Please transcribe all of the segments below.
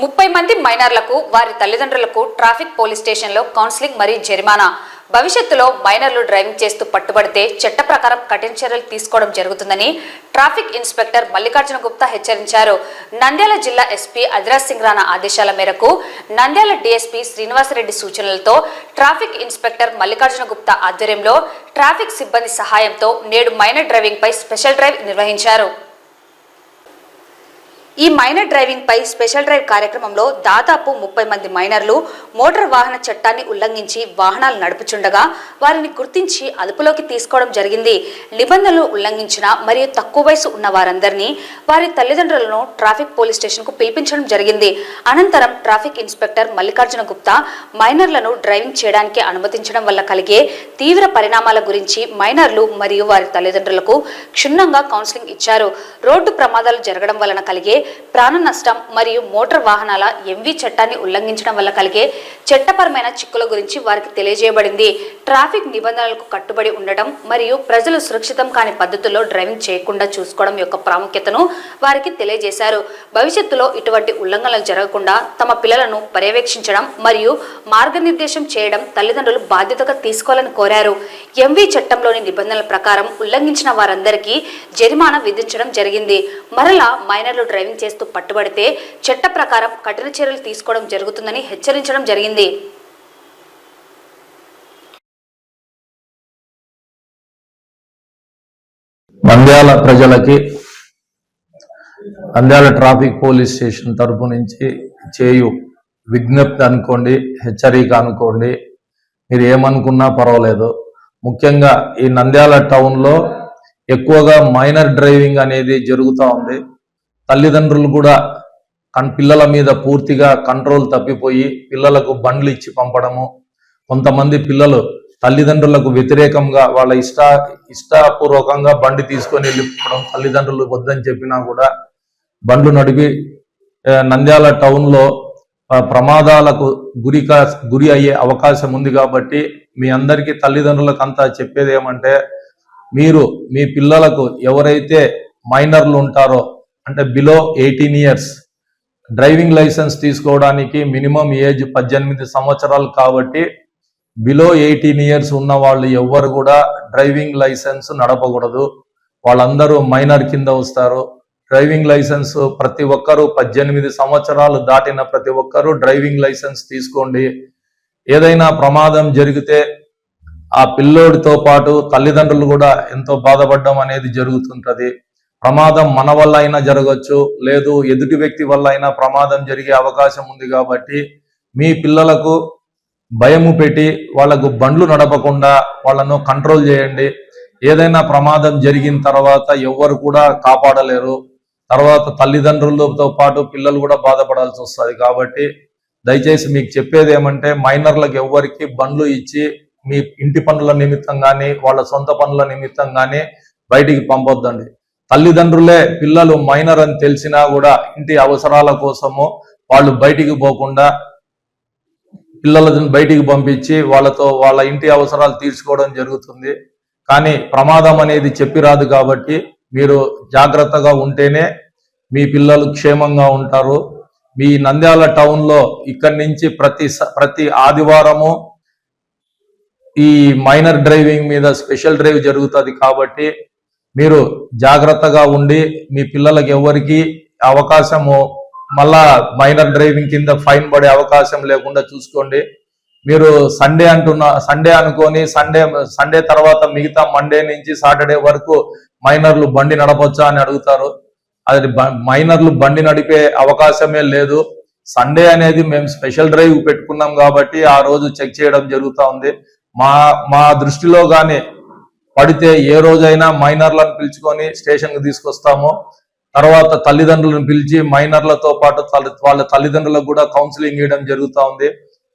ముప్పై మంది మైనర్లకు వారి తల్లిదండ్రులకు ట్రాఫిక్ పోలీస్ స్టేషన్లో కౌన్సిలింగ్ మరియు జరిమానా. భవిష్యత్తులో మైనర్లు డ్రైవింగ్ చేస్తూ పట్టుబడితే చట్ట ప్రకారం కఠిన చర్యలు తీసుకోవడం జరుగుతుందని ట్రాఫిక్ ఇన్స్పెక్టర్ మల్లికార్జున గుప్తా హెచ్చరించారు. నంద్యాల జిల్లా ఎస్పీ అదిరాజ్ సింగ్ రాణా ఆదేశాల మేరకు నంద్యాల డీఎస్పీ శ్రీనివాసరెడ్డి సూచనలతో ట్రాఫిక్ ఇన్స్పెక్టర్ మల్లికార్జున గుప్తా ఆధ్వర్యంలో ట్రాఫిక్ సిబ్బంది సహాయంతో నేడు మైనర్ డ్రైవింగ్ పై స్పెషల్ డ్రైవ్ నిర్వహించారు. ఈ మైనర్ డ్రైవింగ్ పై స్పెషల్ డ్రైవ్ కార్యక్రమంలో దాదాపు ముప్పై మంది మైనర్లు మోటార్ వాహన చట్టాన్ని ఉల్లంఘించి వాహనాలు నడుపుచుండగా వారిని గుర్తించి అదుపులోకి తీసుకోవడం జరిగింది. నిబంధనలు ఉల్లంఘించిన మరియు తక్కువ వయసు ఉన్న వారందరినీ వారి తల్లిదండ్రులను ట్రాఫిక్ పోలీస్ స్టేషన్కు పిలిపించడం జరిగింది. అనంతరం ట్రాఫిక్ ఇన్స్పెక్టర్ మల్లికార్జున గుప్తా మైనర్లను డ్రైవింగ్ చేయడానికి అనుమతించడం వల్ల కలిగే తీవ్ర పరిణామాల గురించి మైనర్లు మరియు వారి తల్లిదండ్రులకు క్షుణ్ణంగా కౌన్సిలింగ్ ఇచ్చారు. రోడ్డు ప్రమాదాలు జరగడం వలన కలిగే ప్రాణ నష్టం మరియు మోటార్ వాహనాల ఎంవి చట్టాన్ని ఉల్లంఘించడం వల్ల కలిగే చట్టపరమైన చిక్కుల గురించి వారికి తెలియజేయబడింది. ట్రాఫిక్ నిబంధనలకు కట్టుబడి ఉండటం మరియు ప్రజలు సురక్షితం కాని పద్ధతుల్లో డ్రైవింగ్ చేయకుండా చూసుకోవడం యొక్క ప్రాముఖ్యతను వారికి తెలియజేశారు. భవిష్యత్తులో ఇటువంటి ఉల్లంఘనలు జరగకుండా తమ పిల్లలను పర్యవేక్షించడం మరియు మార్గనిర్దేశం చేయడం తల్లిదండ్రులు బాధ్యతగా తీసుకోవాలని కోరారు. ఎంవి చట్టంలోని నిబంధనల ప్రకారం ఉల్లంఘించిన వారందరికీ జరిమానా విధించడం జరిగింది. మరలా మైనర్లు డ్రైవింగ్ చేస్తూ పట్టుబడితే చట్ట ప్రకారం కఠిన చర్యలు తీసుకోవడం జరుగుతుందని హెచ్చరించడం జరిగింది. నంద్యాల ప్రజలకి నంద్యాల ట్రాఫిక్ పోలీస్ స్టేషన్ తరపు నుంచి చేయు విజ్ఞప్తి అనుకోండి హెచ్చరిక అనుకోండి మీరు ఏమనుకున్నా పర్వాలేదు. ముఖ్యంగా ఈ నంద్యాల టౌన్లో ఎక్కువగా మైనర్ డ్రైవింగ్ అనేది జరుగుతూ ఉంది. తల్లిదండ్రులు కూడా కన్ పిల్లల మీద పూర్తిగా కంట్రోల్ తప్పిపోయి పిల్లలకు బండ్లు ఇచ్చి పంపడము. కొంతమంది పిల్లలు తల్లిదండ్రులకు వ్యతిరేకంగా వాళ్ళ ఇష్ట ఇష్టపూర్వకంగా బండి తీసుకొని వెళ్ళిపోవడం తల్లిదండ్రులు వద్దని చెప్పినా కూడా బండ్లు నడిపి నంద్యాల టౌన్లో ప్రమాదాలకు గురి గురి అయ్యే అవకాశం ఉంది కాబట్టి మీ అందరికీ తల్లిదండ్రులకు అంతా చెప్పేది ఏమంటే మీరు మీ పిల్లలకు ఎవరైతే మైనర్లు ఉంటారో అంటే below eighteen years driving license తీసుకోవడానికి మినిమం ఏజ్ పద్దెనిమిది సంవత్సరాలు కాబట్టి బిలో ఎయిటీన్ ఇయర్స్ ఉన్న వాళ్ళు ఎవ్వరు కూడా డ్రైవింగ్ లైసెన్స్ నడపకూడదు. వాళ్ళందరూ మైనర్ కింద వస్తారు. డ్రైవింగ్ లైసెన్స్ ప్రతి ఒక్కరూ పద్దెనిమిది సంవత్సరాలు దాటిన ప్రతి ఒక్కరూ డ్రైవింగ్ లైసెన్స్ తీసుకోండి. ఏదైనా ప్రమాదం జరిగితే ఆ పిల్లోడితో పాటు తల్లిదండ్రులు కూడా ఎంతో బాధపడడం అనేది జరుగుతుంటుంది. ప్రమాదం మన వల్ల అయినా జరగచ్చు లేదు ఎదుటి వ్యక్తి వల్ల అయినా ప్రమాదం జరిగే అవకాశం ఉంది కాబట్టి మీ పిల్లలకు భయము పెట్టి వాళ్ళకు బండ్లు నడపకుండా వాళ్ళను కంట్రోల్ చేయండి. ఏదైనా ప్రమాదం జరిగిన తర్వాత ఎవ్వరు కూడా కాపాడలేరు. తర్వాత తల్లిదండ్రులతో పాటు పిల్లలు కూడా బాధపడాల్సి వస్తుంది కాబట్టి దయచేసి మీకు చెప్పేది ఏమంటే మైనర్లకు ఎవ్వరికి బండ్లు ఇచ్చి మీ ఇంటి పనుల నిమిత్తం కానీ వాళ్ళ సొంత పనుల నిమిత్తం కానీ బయటికి పంపొద్దండి. తల్లిదండ్రులే పిల్లలు మైనర్ అని తెలిసినా కూడా ఇంటి అవసరాల కోసము వాళ్ళు బయటికి పోకుండా పిల్లలను బయటికి పంపించి వాళ్ళతో వాళ్ళ ఇంటి అవసరాలు తీర్చుకోవడం జరుగుతుంది. కానీ ప్రమాదం అనేది చెప్పిరాదు కాబట్టి మీరు జాగ్రత్తగా ఉంటేనే మీ పిల్లలు క్షేమంగా ఉంటారు. మీ నంద్యాల టౌన్లో ఇక్కడి నుంచి ప్రతి స- ప్రతి ఆదివారము ఈ మైనర్ డ్రైవింగ్ మీద స్పెషల్ డ్రైవ్ జరుగుతుంది కాబట్టి మీరు జాగ్రత్తగా ఉండి మీ పిల్లలకి ఎవరికి అవకాశము మళ్ళా మైనర్ డ్రైవింగ్ కింద ఫైన్ పడే అవకాశం లేకుండా చూసుకోండి. మీరు సండే అంటున్న సండే అనుకొని సండే సండే తర్వాత మిగతా మండే నుంచి సాటర్డే వరకు మైనర్లు బండి నడపచ్చా అని అడుగుతారు. అది బ- మైనర్లు బండి నడిపే అవకాశమే లేదు. సండే అనేది మేము స్పెషల్ డ్రైవ్ పెట్టుకున్నాం కాబట్టి ఆ రోజు చెక్ చేయడం జరుగుతూ ఉంది. మా మా దృష్టిలో కానీ పడితే ఏ రోజైనా మైనర్లను పిలుచుకొని స్టేషన్కి తీసుకొస్తాము. తర్వాత తల్లిదండ్రులను పిలిచి మైనర్లతో పాటు వాళ్ళ తల్లిదండ్రులకు కూడా కౌన్సిలింగ్ ఇవ్వడం జరుగుతూ ఉంది.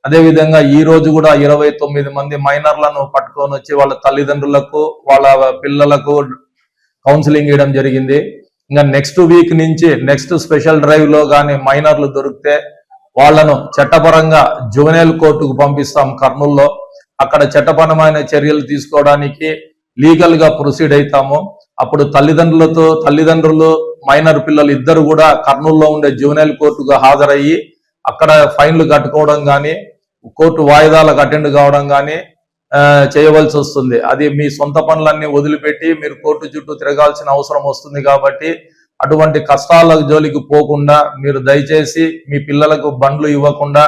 అదే విధంగా ఈ రోజు కూడా ఇరవై తొమ్మిది మంది మైనర్లను పట్టుకొని వచ్చి వాళ్ళ తల్లిదండ్రులకు వాళ్ళ పిల్లలకు కౌన్సిలింగ్ ఇవ్వడం జరిగింది. ఇంకా నెక్స్ట్ వీక్ నుంచి నెక్స్ట్ స్పెషల్ డ్రైవ్లో కానీ మైనర్లు దొరికితే వాళ్ళను చట్టపరంగా జువెనైల్ కోర్టుకు పంపిస్తాం కర్నూల్లో. అక్కడ చట్టపరమైన చర్యలు తీసుకోవడానికి లీగల్గా ప్రొసీడ్ అవుతాము అప్పుడు తల్లిదండ్రులతో తల్లిదండ్రులు మైనర్ పిల్లలు ఇద్దరు కూడా కర్నూలులో ఉండే జూనియర్ కోర్టుకు హాజరయ్యి అక్కడ ఫైన్లు కట్టుకోవడం కానీ కోర్టు వాయిదాలకు అటెండ్ కావడం కానీ చేయవలసి వస్తుంది. అది మీ సొంత పనులన్నీ వదిలిపెట్టి మీరు కోర్టు చుట్టూ తిరగాల్సిన అవసరం వస్తుంది కాబట్టి అటువంటి కష్టాల జోలికి పోకుండా మీరు దయచేసి మీ పిల్లలకు బండ్లు ఇవ్వకుండా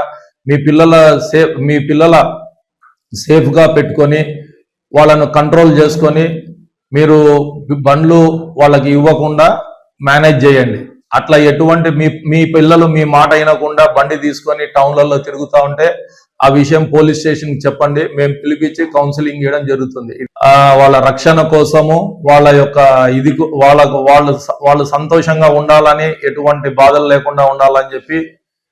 మీ పిల్లల సేఫ్ మీ పిల్లల సేఫ్గా పెట్టుకొని వాళ్ళను కంట్రోల్ చేసుకొని మీరు బండ్లు వాళ్ళకి ఇవ్వకుండా మేనేజ్ చేయండి. అట్లా ఎటువంటి మీ మీ పిల్లలు మీ మాట అయినకుండా బండి తీసుకొని టౌన్లలో తిరుగుతూ ఉంటే ఆ విషయం పోలీస్ స్టేషన్ చెప్పండి. మేము పిలిపించి కౌన్సిలింగ్ చేయడం జరుగుతుంది. వాళ్ళ రక్షణ కోసము వాళ్ళ యొక్క ఇది వాళ్ళకు వాళ్ళు వాళ్ళు సంతోషంగా ఉండాలని ఎటువంటి బాధలు లేకుండా ఉండాలని చెప్పి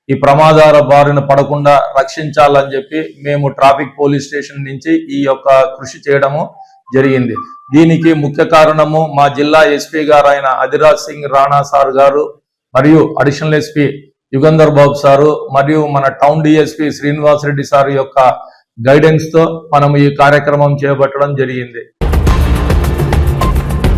ఈ ప్రమాదాల బారిన పడకుండా రక్షించాలని చెప్పి మేము ట్రాఫిక్ పోలీస్ స్టేషన్ నుంచి ఈ యొక్క కృషి చేయడము జరిగింది. దీనికి ముఖ్య కారణము మా జిల్లా ఎస్పీ గారు అయిన అధిరాజ్ సింగ్ రాణా సార్ గారు మరియు additional SP Yugandhar Babu sir మరియు మన town DSP Srinivas Reddy sir యొక్క గైడెన్స్తో మనం ఈ కార్యక్రమం చేపట్టడం జరిగింది.